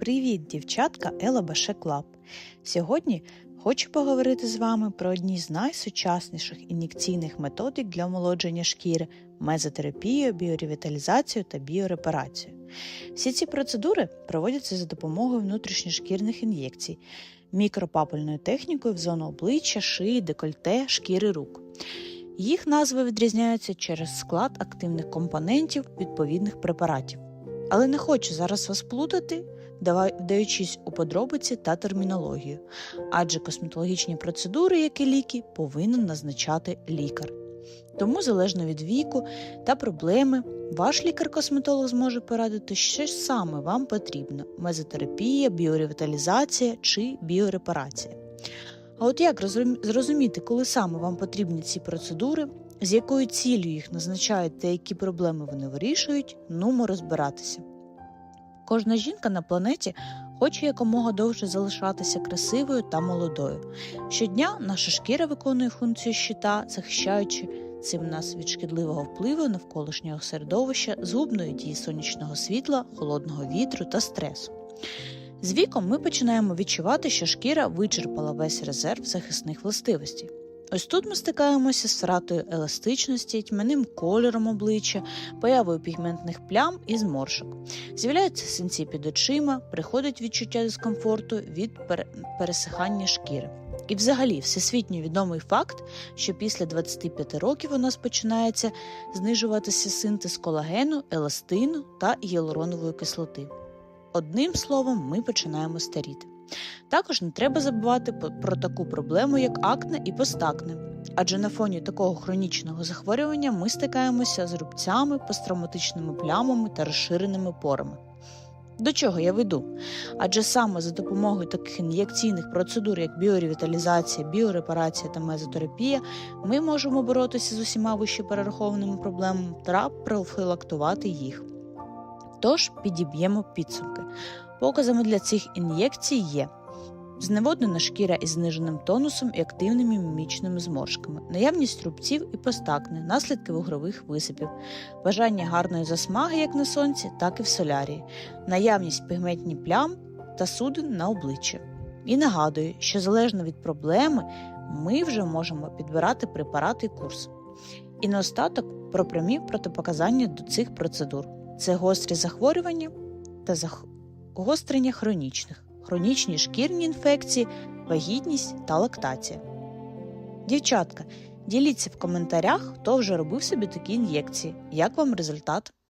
Привіт, дівчатка Ела Башек Лаб. Сьогодні хочу поговорити з вами про одні з найсучасніших ін'єкційних методик для омолодження шкіри мезотерапію, біоревіталізацію та біорепарацію. Всі ці процедури проводяться за допомогою внутрішньошкірних ін'єкцій, мікропапельною технікою в зону обличчя, шиї, декольте, шкіри рук. Їх назви відрізняються через склад активних компонентів відповідних препаратів. Але не хочу зараз вас плутати, вдаючись у подробиці та термінологію, адже косметологічні процедури, як і ліки, повинен назначати лікар. Тому, залежно від віку та проблеми, ваш лікар-косметолог зможе порадити, що саме вам потрібно: мезотерапія, біоревіталізація чи біорепарація. А от як зрозуміти, коли саме вам потрібні ці процедури, з якою ціллю їх назначають та які проблеми вони вирішують, нумо розбиратися. Кожна жінка на планеті хоче якомога довше залишатися красивою та молодою. Щодня наша шкіра виконує функцію щита, захищаючи цим нас від шкідливого впливу навколишнього середовища, згубної дії сонячного світла, холодного вітру та стресу. З віком ми починаємо відчувати, що шкіра вичерпала весь резерв захисних властивостей. Ось тут ми стикаємося з втратою еластичності, тьмяним кольором обличчя, появою пігментних плям і зморшок. З'являються синці під очима, приходить відчуття дискомфорту від пере- пересихання шкіри. І взагалі всесвітньо відомий факт, що після 25 років у нас починається знижуватися синтез колагену, еластину та гіалуронової кислоти. Одним словом, ми починаємо старіти. Також не треба забувати про таку проблему, як акне і постакне. Адже на фоні такого хронічного захворювання ми стикаємося з рубцями, посттравматичними плямами та розширеними порами. До чого я веду? Адже саме за допомогою таких ін'єкційних процедур, як біоревіталізація, біорепарація та мезотерапія, ми можемо боротися з усіма вище перерахованими проблемами та профілактувати їх. Тож підіб'ємо підсумки. Показами для цих ін'єкцій є зневоднена шкіра із зниженим тонусом і активними мімічними зморшками, наявність рубців і постакне, наслідки вугрових висипів, бажання гарної засмаги як на сонці, так і в солярії, наявність пігментні плям та судин на обличчі. І нагадую, що залежно від проблеми ми вже можемо підбирати препарат і курс. І наостаток про прямі протипоказання до цих процедур це гострі захворювання та загострення хронічних, хронічні шкірні інфекції, вагітність та лактація. Дівчатка, діліться в коментарях, хто вже робив собі такі ін'єкції, як вам результат.